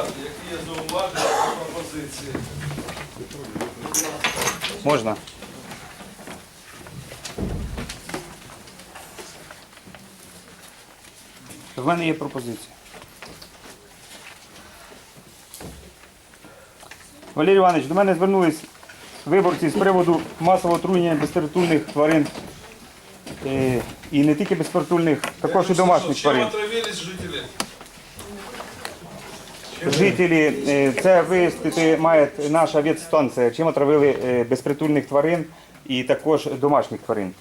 депутати, які є зауваження та пропозиції? Можна. В мене є пропозиція. Валерій Іванович, до мене звернулись виборці з приводу масового отруєння безпритульних тварин. Е, І не тільки безпритульних, також і домашніх тварин. отравились жителі? Жителі, е, це вияснити має наша ветстанція, чим отравили е, безпритульних тварин і також домашніх тварин.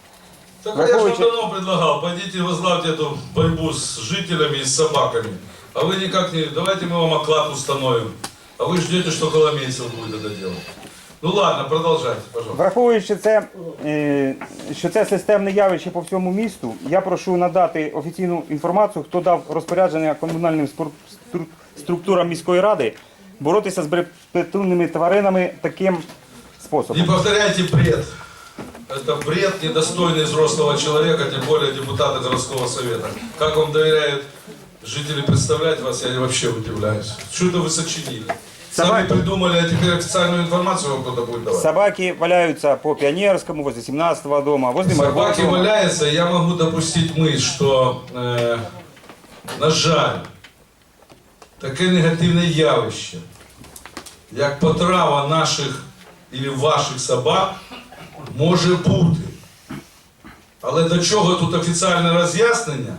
Так а я же вам Враховуючи- давно предлагал, пойдите возглавьте эту борьбу с жителями и с собаками. А вы никак не... Давайте мы вам оклад установим. А вы ждете, что Коломейцев будет это делать. Ну ладно, продолжайте, пожалуйста. Враховуючи це, е, що це системне явище по всьому місту, я прошу надати офіційну інформацію, хто дав розпорядження комунальним спор- стру- структурам міської ради боротися з безпритульними тваринами таким Не способом. повторяйте бред. Это бред, недостойный взрослого человека, тем более депутата городского совета. Как вам доверяют жители представлять вас, я вообще удивляюсь. Что это вы сочинили? Сами Давай. придумали, а теперь официальную информацию вам кто-то будет давать. Собаки валяються по Пионерскому, возле 17-го дома, возле Собаки Марготова. валяются, я могу допустить мысль, что, е, на жаль, таке негативне явище, як потрава наших і ваших собак, може бути. Але до чого тут офіційне роз'яснення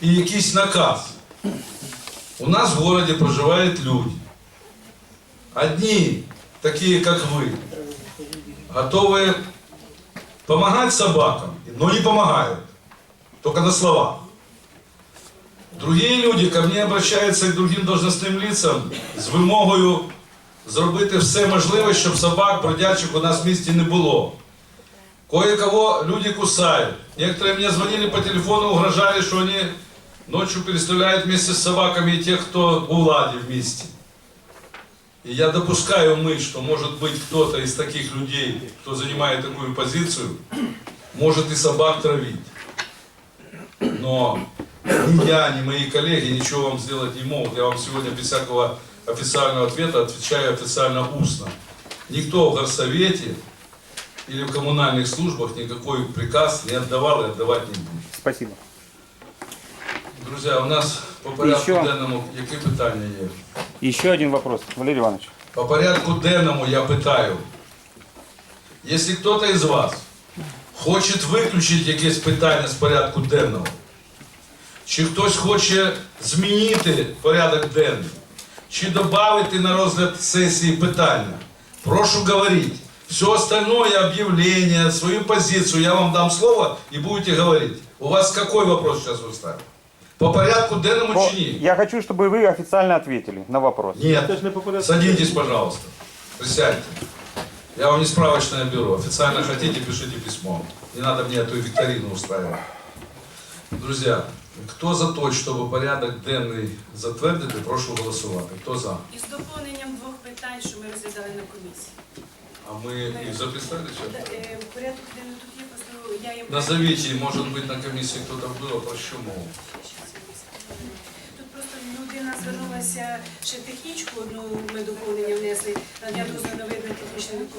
і якийсь наказ? У нас в городе проживають люди Одни, такие как вы, готовые помогать собакам, но не помогают. Только на словах. Другие люди ко мне обращаются к другим должностним лицам з вимогою зробити все можливе, щоб собак бродячих у нас в місті не було. Кое-кого люди кусают. Некоторые мне звонили по телефону, угрожали, что они ночью перестреляют вместе с собаками и тех, кто у влади вместе. И я допускаю мысль, что может быть кто-то из таких людей, кто занимает такую позицию, может и собак травить. Но ни я, ни мои коллеги ничего вам сделать не могут. Я вам сегодня без всякого официального ответа отвечаю официально устно. Никто в горсовете или в коммунальных службах никакой приказ не отдавал и отдавать не будет. Спасибо. Друзі, у нас по порядку що? денному які питання є? І ще один вопрос, Валерій Іванович. По порядку денному я питаю. Кто-то из вас хоче виключити якесь питання з порядку денного, чи хтось хоче змінити порядок денний, чи додати на розгляд сесії питання, прошу говорить. Все остальное объявление, свою позицию я вам дам слово и будете говорить. У вас какой вопрос сейчас вы ставите? По порядку денному По- чи ні? Я хочу, чтобы вы официально ответили на вопрос. Нет. Садитесь, пожалуйста. Присядьте. Я вам не справочное бюро. Официально хотите, пишите письмо. Не надо мне эту викторину устраивать. Друзья, кто за то, чтобы порядок денний затвердити, прошу голосувати. Хто за? Із доповненням двох питань, що ми розглядали на комісії. А ми їх записали? Та, чи? е, Порядок денний тут є, просто я їм... Назовите, может быть, на комиссии кто-то был, про що мова. Звернулася ще технічку, одну ми доповнення внесли, надання дозволу на видне технічних документів.